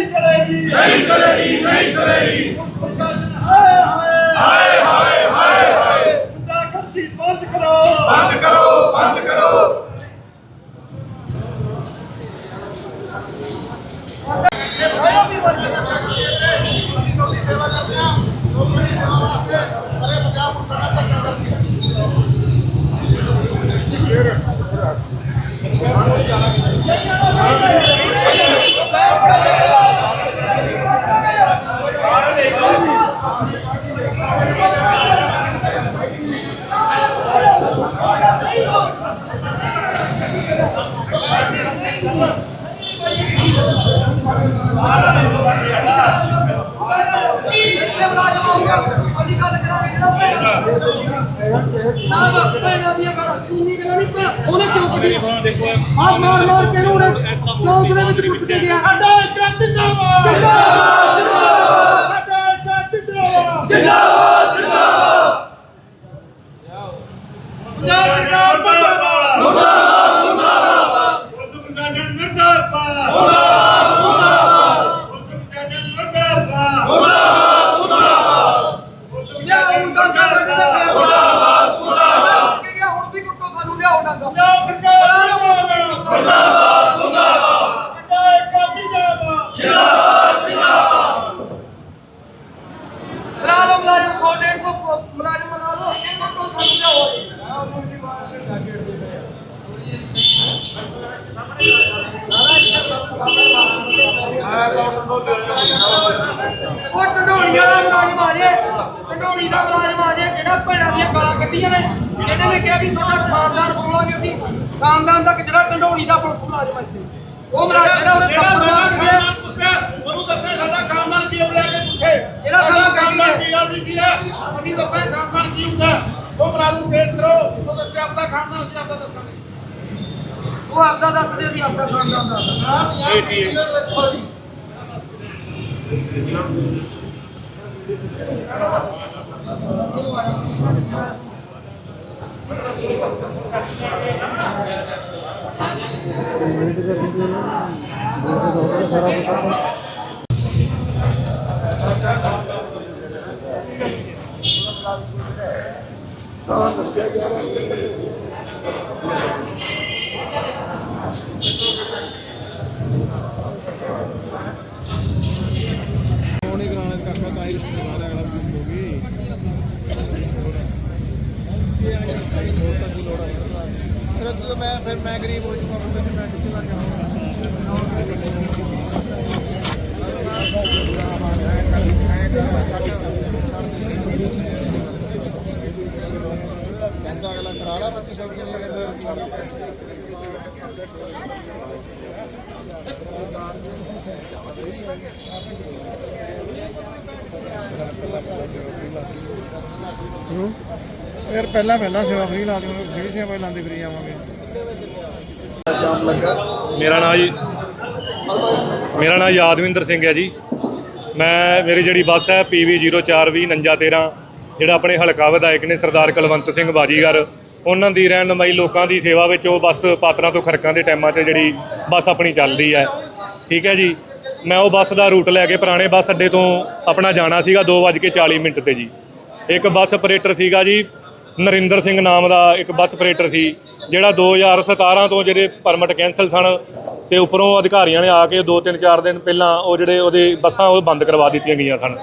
ਨਹੀਂ ਚਲੇਗੀ। ਨਹੀਂ ਚਲੇਗੀ ਨਹੀਂ ਚਲੇਗੀ। ਪ੍ਰਸ਼ਾਸਨ ਹਾਏ ਹਾਏ। ਹਾਏ ਹਾਏ ਹਾਏ ਗੁੰਡਾਗਰਦੀ ਬੰਦ ਕਰੋ। ਬੰਦ ਕਰੋ ਬੰਦ ਕਰੋ। ਇਹ ਮੁਲਾਜ਼ਮ ਆਊਗਾ ਅਸੀਂ ਗੱਲ ਕਰਾਂਗੇ ਜਿਹੜਾ ਨਾ ਬਸ ਭੈਣਾਂ ਦੀਆਂ ਗੱਲਾਂ ਇੰਨੀ ਗੱਲਾਂ ਨਹੀਂ ਭੈਣ, ਉਹਨੇ ਕਿਉਂ ਕੱਢੀ ਮਾਰ ਮਾਰ ਮਾਰ ਕੇ ਨੂੰ ਚੌਂਕ ਦੇ ਵਿੱਚ ਕੇ ਗਿਆ। ਸਾਡਾ ਇੱਕ ਜਿੰਦਾਬਾਦ ਇੱਕ ਜਿੰਦਾਬਾਦ ਪੰਜਾਬ ਸਰਕਾਰ ਮੁਰਦਾਬਾਦ ਮੁਰਦਾਬਾਦ। ਮੁਰਦਾਬਾਦ। ਮੁਰਦਾਬਾਦ ਮੁਰਦਾਬਾਦ ਲਿਆ ਮੁੰਡਾ ਕਰ ਮੁਰਦਾਬਾਦ ਮੁਰਦਾਬਾਦ ਕੇ ਗਿਆ ਹੁਣ ਵੀ ਕੁੱਟੋ ਸਾਨੂੰ ਲਿਆਓ ਡਾਂਗਾ ਪੰਜਾਬ ਸਰਕਾਰ ਮੁਰਦਾਬਾਦ ਮੁਰਦਾਬਾਦ ਸਾਡਾ ਇੱਕ ਜਿੰਦਾਬਾਦ ਬਣਾ ਲਓ ਮੁਲਾਜ਼ਮ 100 150 ਮੁਲਾਜ਼ਮ ਬਣਾ ਲਓ ਕੁੱਟੋ ਸਾਨੂੰ ਲਿਆਓ ਉਹ ਢੰਡੋਲੀ ਵਾਲਾ ਮੁਲਾਜ਼ਮ ਆ ਜੇ ਢੰਡੋਲੀ ਦਾ ਮੁਲਾਜ਼ਮ ਆ ਜੇ ਜਿਹੜਾ ਭੈਣਾਂ ਦੀਆਂ ਗਾਲਾਂ ਕੱਢੀਆਂ ਨੇ ਜਿਹਨੇ ਨੇ ਕਿਹਾ ਵੀ ਤੁਹਾਡਾ ਖਾਨਦਾਨ ਬੋਲਾਂਗੇ ਅਸੀਂ ਖਾਨਦਾਨ ਦਾ ਜਿਹੜਾ ਢੰਡੋਲੀ ਦਾ ਪੁਲਿਸ ਮੁਲਾਜ਼ਮ ਹੈ ਇੱਥੇ। ਉਹ ਮੁਲਾਜ਼ਮ ਜਿਹੜਾ ਉਹਨੇ ਥੱਪੜ ਮਾਰ ਕੇ ਉਹਨੂੰ ਦੱਸੇ ਸਾਡਾ ਖਾਨਦਾਨ ਕੀ ਰਿਹਾ ਕਿ ਪੁੱਛੇ। ਜਿਹੜਾ ਸਾਡਾ ਖਾਨਦਾਨ ਕੀ ਆਰਡੀਸੀ ਹੈ? ਅਸੀਂ ਦੱਸਾਂ ਖਾਨਦਾਨ ਕੀ ਹੁੰਦਾ। ਉਹ ਨੂੰ ਪੇਸ਼ ਕਰੋ ਉਹ ਦੱਸੇ ਆਪਣਾ ਖਾਨਦਾਨ ਅਸੀਂ ਆਪਦਾ ਦੱਸਾਂਗੇ। ਉਹ ਆਪਦਾ ਦੱਸਦੇ ਸੀ ਆਪਦਾ ਖਾਨਦਾਨ ਦਾ ਹੋਣੀ ਫਿਰ ਜਦੋਂ ਮੈਂ ਫਿਰ ਮੈਂ ਗਰੀਬ ਹੋ ਚੁੱਕਾ ਫਿਰ ਮੈਂ ਕਿੱਥੇ ਲੱਗ ਕਹਿੰਦਾ ਅਗਲਾ ਕਰਾ ਲਾ ਬੱਤੀ ਸੌ ਰੁਪਏ ਲੱਗਦਾ ਯਾਰ ਪਹਿਲਾਂ ਪਹਿਲਾਂ ਸੇਵਾ ਫ੍ਰੀ ਲਾ ਦਿਓ, ਜਿਹੜੀ ਸੇਵਾ ਲਾਉਂਦੇ ਫ੍ਰੀ ਆਵਾਂਗੇ। ਮੇਰਾ ਨਾਮ ਜੀ ਮੇਰਾ ਨਾਮ ਯਾਦਵਿੰਦਰ ਸਿੰਘ ਹੈ ਜੀ। ਮੈਂ, ਮੇਰੀ ਜਿਹੜੀ ਬੱਸ ਹੈ PV0420 ਜਿਹੜਾ ਆਪਣੇ ਹਲਕਾ ਵਿਧਾਇਕ ਨੇ ਸਰਦਾਰ ਕੁਲਵੰਤ ਸਿੰਘ ਬਾਜੀਗਰ, ਉਹਨਾਂ ਦੀ ਰਹਿਨਮਾਈ ਲੋਕਾਂ ਦੀ ਸੇਵਾ ਵਿੱਚ ਉਹ ਬੱਸ ਪਾਤਰਾਂ ਤੋਂ ਖਰਕਾਂ ਦੇ ਟਾਈਮਾਂ 'ਚ ਜਿਹੜੀ ਬੱਸ ਆਪਣੀ ਚੱਲਦੀ ਹੈ। ਠੀਕ ਹੈ ਜੀ। ਮੈਂ ਉਹ ਬੱਸ ਦਾ ਰੂਟ ਲੈ ਕੇ ਪੁਰਾਣੇ ਬੱਸ ਅੱਡੇ ਤੋਂ ਆਪਣਾ ਜਾਣਾ ਸੀਗਾ 2:40 ਮਿੰਟ ਤੇ ਜੀ। ਇੱਕ ਬੱਸ ਆਪਰੇਟਰ ਸੀਗਾ ਜੀ, ਨਰਿੰਦਰ ਸਿੰਘ ਨਾਮ ਦਾ ਇੱਕ ਬੱਸ ਆਪਰੇਟਰ ਸੀ, ਜਿਹੜਾ 2017 ਤੋਂ ਜਿਹੜੇ ਪਰਮਿਟ ਕੈਂਸਲ ਸਨ ਤੇ ਉੱਪਰੋਂ ਅਧਿਕਾਰੀਆਂ ਨੇ ਆ ਕੇ 2-3 4 ਦਿਨ ਪਹਿਲਾਂ ਉਹ ਜਿਹੜੇ ਉਹਦੇ ਬੱਸਾਂ ਉਹ ਬੰਦ ਕਰਵਾ ਦਿੱਤੀਆਂ ਗਈਆਂ ਸਨ।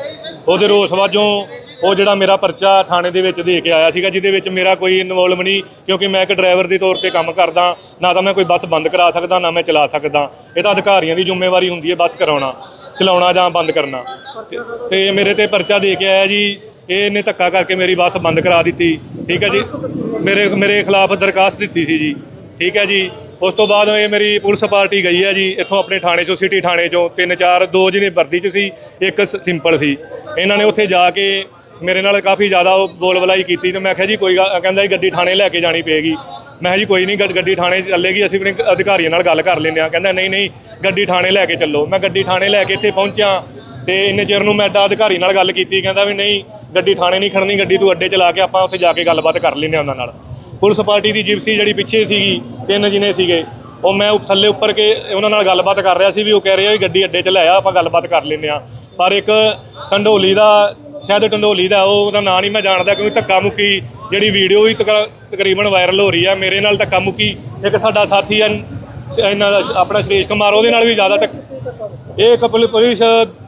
ਉਹਦੇ ਰੋਸ ਵਜੋਂ ਉਹ ਜਿਹੜਾ ਮੇਰਾ ਪਰਚਾ ਥਾਣੇ ਦੇ ਵਿੱਚ ਦੇ ਕੇ ਆਇਆ ਸੀਗਾ, ਜਿਹਦੇ ਵਿੱਚ ਮੇਰਾ ਕੋਈ ਇਨਵੋਲਵ ਨਹੀਂ, ਕਿਉਂਕਿ ਮੈਂ ਇੱਕ ਡਰਾਈਵਰ ਦੇ ਤੌਰ ਤੇ ਕੰਮ ਕਰਦਾ, ਨਾ ਤਾਂ ਮੈਂ ਕੋਈ ਬੱਸ ਬੰਦ ਕਰਾ ਸਕਦਾ, ਨਾ ਮੈਂ ਚਲਾ ਸਕਦਾ। ਇਹ ਤਾਂ ਅਧਿਕਾਰੀਆਂ ਦੀ ਜ਼ਿੰਮੇਵਾਰੀ ਹੁੰਦੀ ਹੈ ਬੱਸ ਕਰਾਉਣਾ, ਚਲਾਉਣਾ ਜਾਂ ਬੰਦ ਕਰਨਾ। ਤੇ- ਮੇਰੇ ਤੇ ਪਰਚਾ ਦੇ ਕੇ ਆਇਆ ਜੀ ਇਹਨੇ ਧੱਕਾ ਕਰਕੇ ਮੇਰੀ ਬੱਸ ਬੰਦ ਕਰਾ ਦਿੱਤੀ, ਠੀਕ ਹੈ ਜੀ? ਮੇਰੇ ਮੇਰੇ ਖਿਲਾਫ ਦਰਖਾਸਤ ਦਿੱਤੀ ਸੀ ਜੀ, ਠੀਕ ਹੈ ਜੀ? ਉਸ ਤੋਂ ਬਾਅਦ ਇਹ ਮੇਰੀ ਪੁਲਿਸ ਪਾਰਟੀ ਗਈ ਹੈ ਜੀ, ਇੱਥੋਂ ਆਪਣੇ ਥਾਣੇ ਚੋਂ, ਸਿਟੀ ਥਾਣੇ ਚੋਂ, ਤਿੰਨ ਚਾਰ, ਦੋ ਜਿਹਨੇ ਵਰਦੀ ਚ ਸੀ, ਇੱਕ ਸ- ਸਿੰਪਲ ਸੀ। ਇਹਨਾਂ ਨੇ ਉੱਥੇ ਜਾ ਕੇ ਮੇਰੇ ਨਾਲ ਕਾਫੀ ਜ਼ਿਆਦਾ ਉਹ ਬੋਲ ਬਲਾਈ ਕੀਤੀ ਤੇ ਮੈਂ ਕਿਹਾ ਜੀ ਕੋਈ ਗੱਲ ਕਹਿੰਦਾ ਜੀ ਗੱਡੀ ਥਾਣੇ ਲੈ ਕੇ ਜਾਣੀ ਪਏਗੀ। ਮੈਂ ਕਿਹਾ ਜੀ ਕੋਈ ਨਹੀਂ, ਗੱਡ- ਗੱਡੀ ਥਾਣੇ ਚੱਲੇਗੀ, ਅਸੀਂ ਆਪਣੇ ਅਧਿਕਾਰੀਆਂ ਨਾਲ ਗੱਲ ਕਰ ਲੈਂਦੇ ਆ ਕਹਿੰਦਾ ਨਹੀਂ ਨਹੀਂ, ਗੱਡੀ ਥਾਣੇ ਲੈ ਕੇ ਚੱਲੋ। ਮੈਂ ਗੱਡੀ ਥਾਣੇ ਲੈ ਕੇ ਇੱਥੇ ਪਹੁੰਚਿਆ ਤੇ ਇੰਨੇ ਚਿਰ ਨੂੰ ਮੈਂ ਅੱਡਾ ਅਧਿਕਾਰੀ ਨਾਲ ਗੱਲ ਕੀਤੀ, ਕਹਿੰਦਾ ਵੀ ਨਹੀਂ, ਗੱਡੀ ਥਾਣੇ ਨਹੀਂ ਖੜਨੀ, ਗੱਡੀ ਤੂੰ ਅੱਡੇ 'ਚ ਲਾ ਕੇ ਆਪਾਂ ਉੱਥੇ ਜਾ ਕੇ ਗੱਲਬਾਤ ਕਰ ਲੈਂਦੇ ਆ ਉਹਨਾਂ ਨਾਲ। ਪੁਲਿਸ ਪਾਰਟੀ ਦੀ ਜਿਪਸੀ ਜਿਹੜੀ ਪਿੱਛੇ ਸੀਗੀ, ਤਿੰਨ ਜਿਨੇ ਸੀਗੇ, ਉਹ ਮੈਂ ਉੱਪ- ਥੱਲੇ ਉੱਪਰ ਕੇ ਉਹਨਾਂ ਨਾਲ ਗੱਲਬਾਤ ਕਰ ਰਿਹਾ ਸੀ ਵੀ ਉਹ ਕਹਿ ਰਹੇ ਆ ਵੀ ਗੱਡੀ ਅੱਡੇ 'ਚ ਲੈ ਆ, ਆਪਾਂ ਗੱਲਬਾਤ ਕਰ ਲੈਂਦੇ ਆ ਪਰ ਇੱਕ ਕੰਡੋਲੀ ਦਾ ਸ਼ਾਇਦ ਢੰਡੋਲੀ ਦਾ, ਉਹ ਉਹਦਾ ਨਾਂ ਨਹੀਂ ਮੈਂ ਜਾਣਦਾ ਕਿਉਂਕਿ ਧੱਕਾ ਮੁੱਕੀ ਜਿਹੜੀ ਵੀਡੀਓ ਵੀ ਤਕ- ਤਕਰੀਬਨ ਵਾਇਰਲ ਹੋ ਰਹੀ ਆ। ਮੇਰੇ ਨਾਲ ਧੱਕਾ ਮੁੱਕੀ ਇੱਕ ਸਾਡਾ ਸਾਥੀ ਆ ਇਹਨਾਂ ਦਾ ਆਪਣਾ ਸ਼੍ਰੇਸ਼ ਕੁਮਾਰ, ਉਹਦੇ ਨਾਲ ਵੀ ਜ਼ਿਆਦਾ ਤੱਕ ਇਹ ਇੱਕ ਪੁਲਿ- ਪੁਲਿਸ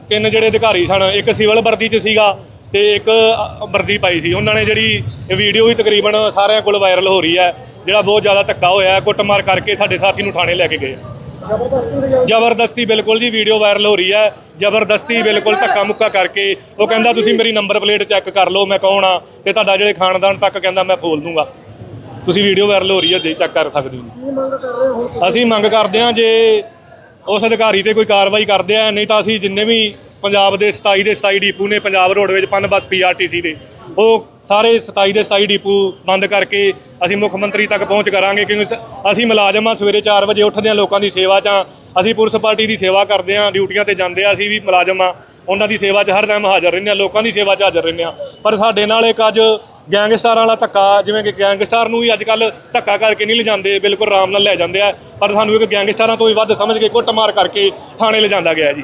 ਤਿੰਨ ਜਿਹੜੇ ਅਧਿਕਾਰੀ ਸਨ, ਇੱਕ ਸਿਵਲ ਵਰਦੀ 'ਚ ਸੀਗਾ ਤੇ ਇੱਕ ਵਰਦੀ ਪਾਈ ਸੀ। ਉਹਨਾਂ ਨੇ ਜਿਹੜੀ ਵੀਡੀਓ ਵੀ ਤਕਰੀਬਨ ਸਾਰਿਆਂ ਕੋਲ ਵਾਇਰਲ ਹੋ ਰਹੀ ਹੈ ਜਿਹੜਾ ਬਹੁਤ ਜ਼ਿਆਦਾ ਧੱਕਾ ਹੋਇਆ, ਕੁੱਟਮਾਰ ਕਰਕੇ ਸਾਡੇ ਸਾਥੀ ਨੂੰ ਥਾਣੇ ਲੈ ਕੇ ਗਏ ਜ਼ਬਰਦਸਤੀ ਬਿਲਕੁਲ ਜੀ ਵੀਡੀਓ ਵਾਇਰਲ ਹੋ ਰਹੀ ਹੈ। ਜ਼ਬਰਦਸਤੀ ਬਿਲਕੁਲ ਧੱਕਾ ਮੁੱਕਾ ਕਰਕੇ ਉਹ ਕਹਿੰਦਾ, ਤੁਸੀਂ ਮੇਰੀ ਨੰਬਰ ਪਲੇਟ ਚੈੱਕ ਕਰ ਲਓ, ਮੈਂ ਕੌਣ ਆ? ਤੇ ਤੁਹਾਡਾ ਜਿਹੜੇ ਖਾਨਦਾਨ ਤੱਕ ਕਹਿੰਦਾ, ਮੈਂ ਖੋਲ ਦੂੰਗਾ। ਤੁਸੀਂ ਵੀਡੀਓ ਵਾਇਰਲ ਹੋ ਰਹੀ ਹੈ ਦੇ ਚੈੱਕ ਕਰ ਸਕਦੇ ਹੋ ਅਸੀਂ ਮੰਗ ਕਰਦੇ ਹਾਂ ਜੇ ਉਸ ਅਧਿਕਾਰੀ ਤੇ ਕੋਈ ਕਾਰਵਾਈ ਕਰਦੇ ਆ, ਨਹੀਂ ਤਾਂ ਅਸੀਂ ਜਿੰਨੇ ਵੀ ਪੰਜਾਬ ਦੇ 27 ਦੇ 27 ਡੀਪੂ ਨੇ, ਪੰਜਾਬ ਰੋਡਵੇਜ ਪਨ ਬੱਸ ਪੀਆਰਟੀਸੀ ਦੇ। ਉਹ ਸਾਰੇ 27 ਦੇ 27 ਡੀਪੂ ਬੰਦ ਕਰਕੇ ਅਸੀਂ ਮੁੱਖ ਮੰਤਰੀ ਤੱਕ ਪਹੁੰਚ ਕਰਾਂਗੇ, ਕਿਉਂਕਿ ਸ- ਅਸੀਂ ਮੁਲਾਜ਼ਮ ਆ, ਸਵੇਰੇ 4 ਵਜੇ ਉੱਠਦੇ ਆ ਲੋਕਾਂ ਦੀ ਸੇਵਾ 'ਚ ਆ। ਅਸੀਂ ਪੁਲਿਸ ਪਾਰਟੀ ਦੀ ਸੇਵਾ ਕਰਦੇ ਆ, ਡਿਊਟੀਆਂ ਤੇ ਜਾਂਦੇ ਆ, ਅਸੀਂ ਵੀ ਮੁਲਾਜ਼ਮ ਆ। ਉਹਨਾਂ ਦੀ ਸੇਵਾ 'ਚ ਹਰ ਟਾਈਮ ਹਾਜ਼ਰ ਰਹਿੰਦੇ ਆ, ਲੋਕਾਂ ਦੀ ਸੇਵਾ 'ਚ ਹਾਜ਼ਰ ਰਹਿੰਦੇ ਆ। ਪਰ ਸਾਡੇ ਨਾਲ ਇੱਕ ਅੱਜ ਗੈਂਗਸਟਰਾਂ ਵਾਲਾ ਧੱਕਾ, ਜਿਵੇਂ ਕਿ ਗੈਂਗਸਟਰ ਨੂੰ ਵੀ ਅੱਜ ਕੱਲ ਧੱਕਾ ਕਰਕੇ ਨਹੀਂ ਲਿਜਾਂਦੇ, ਬਿਲਕੁਲ ਆਰਾਮ ਨਾਲ ਲੈ ਜਾਂਦੇ ਆ। ਪਰ ਸਾਨੂੰ ਇੱਕ ਗੈਂਗਸਟਰਾਂ ਤੋਂ ਵੀ ਵੱਧ ਸਮਝ ਕੇ ਕੁੱਟਮਾਰ ਕਰਕੇ ਥਾਣੇ ਲਿਜਾਂਦਾ ਗਿਆ ਜੀ।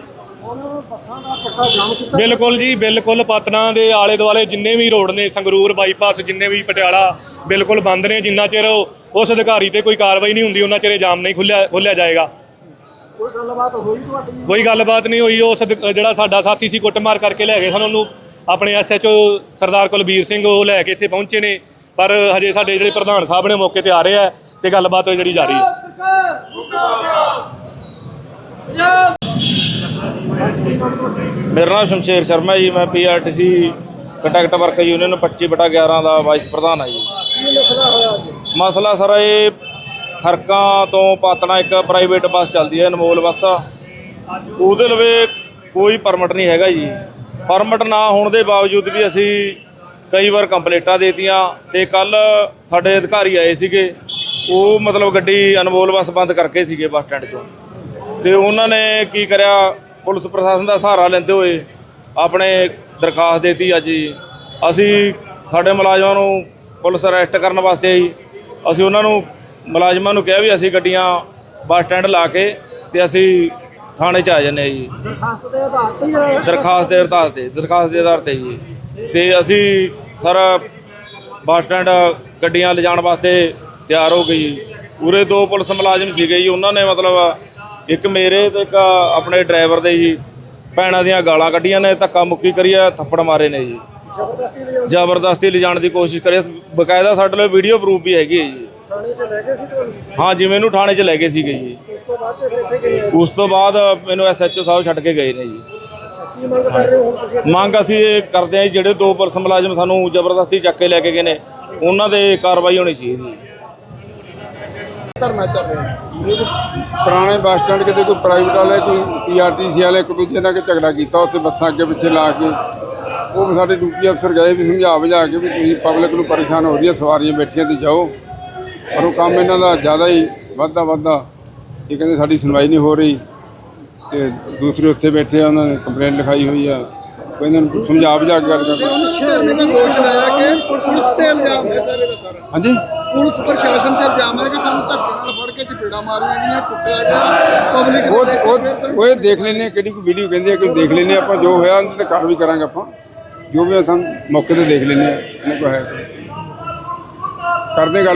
ਬਿਲਕੁਲ ਜੀ ਬਿਲਕੁਲ। ਪਤਨਾ ਦੇ ਆਲੇ ਦੁਆਲੇ ਜਿੰਨੇ ਵੀ ਰੋਡ ਨੇ ਸੰਗਰੂਰ ਬਾਈਪਾਸ ਜਿੰਨੇ ਵੀ ਪਟਿਆਲਾ ਬਿਲਕੁਲ ਬੰਦ ਨੇ। ਜਿੰਨਾ ਚਿਰ ਉਹ- ਉਸ ਅਧਿਕਾਰੀ ਤੇ ਕੋਈ ਕਾਰਵਾਈ ਨਹੀਂ ਹੁੰਦੀ ਉਹਨਾਂ ਚਿਰ ਜਾਮ ਨਹੀਂ ਖੁੱਲਿਆ ਖੋਲਿਆ ਜਾਏਗਾ। ਕੋਈ ਗੱਲਬਾਤ ਹੋਈ ਤੁਹਾਡੀ? ਕੋਈ ਗੱਲਬਾਤ ਨਹੀਂ ਹੋਈ। ਉਸ ਅਧ- ਜਿਹੜਾ ਸਾਡਾ ਸਾਥੀ ਸੀ ਕੁੱਟਮਾਰ ਕਰਕੇ ਲੈ ਗਏ ਸਾਨੂੰ ਉਹਨੂੰ। ਆਪਣੇ ਐਸਐਚਓ ਸਰਦਾਰ ਕੁਲਬੀਰ ਸਿੰਘ ਉਹ ਲੈ ਕੇ ਇੱਥੇ ਪਹੁੰਚੇ ਨੇ। ਪਰ ਹਜੇ ਸਾਡੇ ਜਿਹੜੇ ਪ੍ਰਧਾਨ ਸਾਹਿਬ ਨੇ ਮੌਕੇ ਤੇ ਆ ਰਹੇ ਆ ਤੇ ਗੱਲਬਾਤ ਜਿਹੜੀ ਜਾਰੀ ਹੈ। ਮੇਰਾ ਨਾਮ ਸ਼ਮਸ਼ੇਰ ਸ਼ਰਮਾ ਜੀ ਮੈਂ ਪੀਆਰਟੀਸੀ ਕੰਟੈਕਟ ਵਰਕਰ ਯੂਨੀਅਨ 25 ਬਟਾ 11 ਦਾ ਵਾਈਸ ਪ੍ਰਧਾਨ ਹਾਂ ਜੀ। ਮਸਲਾ ਸਰ ਇਹ ਖਰਕਾਂ ਤੋਂ ਪਾਤਣਾ ਇੱਕ ਪ੍ਰਾਈਵੇਟ ਬੱਸ ਚੱਲਦੀ ਹੈ ਅਨਮੋਲ ਬੱਸ। ਉਹਦੇ ਲਵੇ ਕੋਈ ਪਰਮਿਟ ਨਹੀਂ ਹੈਗਾ ਜੀ। ਪਰਮਿਟ ਨਾ ਹੋਣ ਦੇ ਬਾਵਜੂਦ ਵੀ ਅਸੀਂ ਕਈ ਵਾਰ ਕੰਪਲੇਂਟਾਂ ਦੇਤੀਆਂ ਤੇ ਕੱਲ ਸਾਡੇ ਅਧਿਕਾਰੀ ਆਏ ਸੀਗੇ। ਉਹ ਮਤਲਬ ਗੱਡੀ ਅਨਮੋਲ ਬੱਸ ਬੰਦ ਕਰਕੇ ਸੀਗੇ ਬੱਸ ਸਟੈਂਡ 'ਚੋਂ। ਤੇ ਉਹਨਾਂ ਨੇ ਕੀ ਕਰਿਆ? ਪੁਲਿਸ ਪ੍ਰਸ਼ਾਸਨ ਦਾ ਸਹਾਰਾ ਲੈਂਦੇ ਹੋਏ ਆਪਣੇ ਦਰਖਾਸਤ ਦੇਤੀ ਅੱਜ ਜੀ ਅਸੀਂ ਸਾਡੇ ਮੁਲਾਜ਼ਮਾਂ ਨੂੰ ਪੁਲਿਸ ਅਰੈਸਟ ਕਰਨ ਵਾਸਤੇ ਆਈ ਅਸੀਂ ਉਹਨਾਂ ਨੂੰ ਮੁਲਾਜ਼ਮਾਂ ਨੂੰ ਕਿਹਾ ਵੀ ਅਸੀਂ ਗੱਡੀਆਂ ਬੱਸ ਸਟੈਂਡ ਲਾ ਕੇ ਤੇ ਅਸੀਂ ਥਾਣੇ 'ਚ ਆ ਜੰਨੇ ਜੀ। ਦਰਖਾਸਤ ਦੇ ਆਧਾਰ ਤੇ ਹੀ ਦਰਖਾਸਤ ਦੇ ਆਧਾਰ ਤੇ ਦਰਖਾਸਤ ਦੇ ਆਧਾਰ ਤੇ ਜੀ। ਤੇ ਅਸੀਂ ਸਾਰਾ ਬੱਸ ਸਟੈਂਡ ਗੱਡੀਆਂ ਲਿਜਾਣ ਵਾਸਤੇ ਤਿਆਰ ਹੋ ਗਈ ਉਰੇ ਦੋ ਪੁਲਿਸ ਮੁਲਾਜ਼ਮ ਸੀਗੇ ਜੀ ਉਹਨਾਂ ਨੇ ਮਤਲਬ ਇੱਕ ਮੇਰੇ ਤੇ ਇੱਕ ਆਪਣੇ ਡਰਾਈਵਰ ਦੇ ਜੀ ਭੈਣਾਂ ਦੀਆਂ ਗਾਲਾਂ ਕੱਢੀਆਂ ਨੇ ਧੱਕਾ ਮੁੱਕੀ ਕਰੀ ਆ ਥੱਪੜ ਮਾਰੇ ਨੇ ਜੀ। ਜ਼ਬਰਦਸਤੀ ਲਿਜਾਣ ਦੀ ਕੋਸ਼ਿਸ਼ ਕਰੀ ਬਕਾਇਦਾ ਸਾਡੇ ਲਈ ਵੀਡੀਓ ਪ੍ਰੂਫ ਵੀ ਹੈਗੀ ਹੈ ਜੀ। ਥਾਣੇ 'ਚ ਲੈ ਗਏ ਸੀ ਤੁਹਾਨੂੰ? ਹਾਂ ਜਿਵੇਂ ਨੂੰ ਥਾਣੇ 'ਚ ਲੈ ਗਏ ਸੀਗੇ ਜੀ। ਉਸ ਤੋਂ ਬਾਅਦ ਇੱਥੇ ਗਏ। ਉਸ ਤੋਂ ਬਾਅਦ ਮੈਨੂੰ ਐਸਐਚਓ ਸਾਹਿਬ ਛੱਡ ਕੇ ਗਏ ਨੇ ਜੀ। ਮੰਗ ਅਸੀਂ ਇਹ ਕਰਦੇ ਹਾਂ ਜੀ, ਜਿਹੜੇ ਦੋ ਪੁਲਿਸ ਮੁਲਾਜ਼ਮ ਸਾਨੂੰ ਜ਼ਬਰਦਸਤੀ ਚੱਕ ਕੇ ਲੈ ਕੇ ਗਏ ਨੇ ਉਹਨਾਂ ਦੇ ਕਾਰਵਾਈ ਹੋਣੀ ਚਾਹੀਦੀ ਹੈ ਧਰਨਾ ਚੱਲ ਰਿਹਾ। ਪੁਰਾਣੇ ਬੱਸ ਸਟੈਂਡ ਕਿਤੇ ਕੋਈ ਪ੍ਰਾਈਵੇਟ ਵਾਲੇ ਕੋਈ ਪੀਆਰਟੀਸੀ ਵਾਲੇ ਇੱਕ ਦੂਜੇ ਨਾਲ ਕਿ ਝਗੜਾ ਕੀਤਾ ਉੱਥੇ ਬੱਸਾਂ ਅੱਗੇ ਪਿੱਛੇ ਲਾ ਕੇ। ਉਹ ਸਾਡੇ ਡਿਊਟੀ ਅਫਸਰ ਗਏ ਵੀ ਸਮਝਾ ਬੁਝਾ ਕੇ ਵੀ ਤੁਸੀਂ ਪਬਲਿਕ ਨੂੰ ਪਰੇਸ਼ਾਨ ਹੋ ਰਹੀ ਹੈ ਸਵਾਰੀਆਂ ਬੈਠੀਆਂ ਤੇ ਜਾਓ। ਪਰ ਉਹ ਕੰਮ ਇਹਨਾਂ ਦਾ ਜ਼ਿਆਦਾ ਹੀ ਵੱਧਦਾ ਵੱਧਦਾ ਇਹ ਕਹਿੰਦੇ ਸਾਡੀ ਸੁਣਵਾਈ ਨਹੀਂ ਹੋ ਰਹੀ। ਤੇ ਦੂਸਰੇ ਉੱਥੇ ਬੈਠੇ ਆ ਉਹਨਾਂ ਨੇ ਕੰਪਲੇਂਟ ਲਿਖਾਈ ਹੋਈ ਆ। ਕੋਈ ਇਹਨਾਂ ਨੂੰ ਸਮਝਾ ਬੁਝਾ ਕੇ ਗੱਲ ਕਰਦੇ ਧਰਨੇ ਦਾ ਦੋਸ਼ ਲਾਇਆ ਕਿ ਪੁਲਿਸ ਤੇ ਇਲਜ਼ਾਮ ਹੈ ਸਾਰੇ ਦਾ ਸਾਰਾ। ਹਾਂਜੀ? ਪੁਲਿਸ ਪ੍ਰਸ਼ਾਸਨ ਤੇ ਇਲਜ਼ਾਮ ਹੈ ਕਿ ਸਾਨੂੰ ਧੱਕੇ ਨਾਲ ਫੜ ਕੇ ਚਪੇੜਾ ਮਾਰੀਆਂ ਗਈਆਂ ਕੁੱਟਿਆ ਗਿਆ ਪਬਲਿਕ ਉਹ ਉਹ ਉਹ ਇਹ ਦੇਖ ਹਾਂ ਕਿਹੜੀ ਕੋਈ ਵੀਡੀਓ ਕਹਿੰਦੇ ਆ ਕਿ ਦੇਖ ਹਾਂ ਆਪਾਂ ਜੋ ਹੋਇਆ ਉਹਦੇ ਤੇ ਕਾਰਵਾਈ ਕਰਾਂਗੇ ਆਪਾਂ। ਜੋ ਵੀ ਆ ਸਾਨੂੰ ਮੌਕੇ ਤੇ ਦੇਖ ਲੈਂਦੇ ਆ ਇਹਨਾਂ ਕੋ ਹੈ। ਕਰਦੇ ਗੱਲ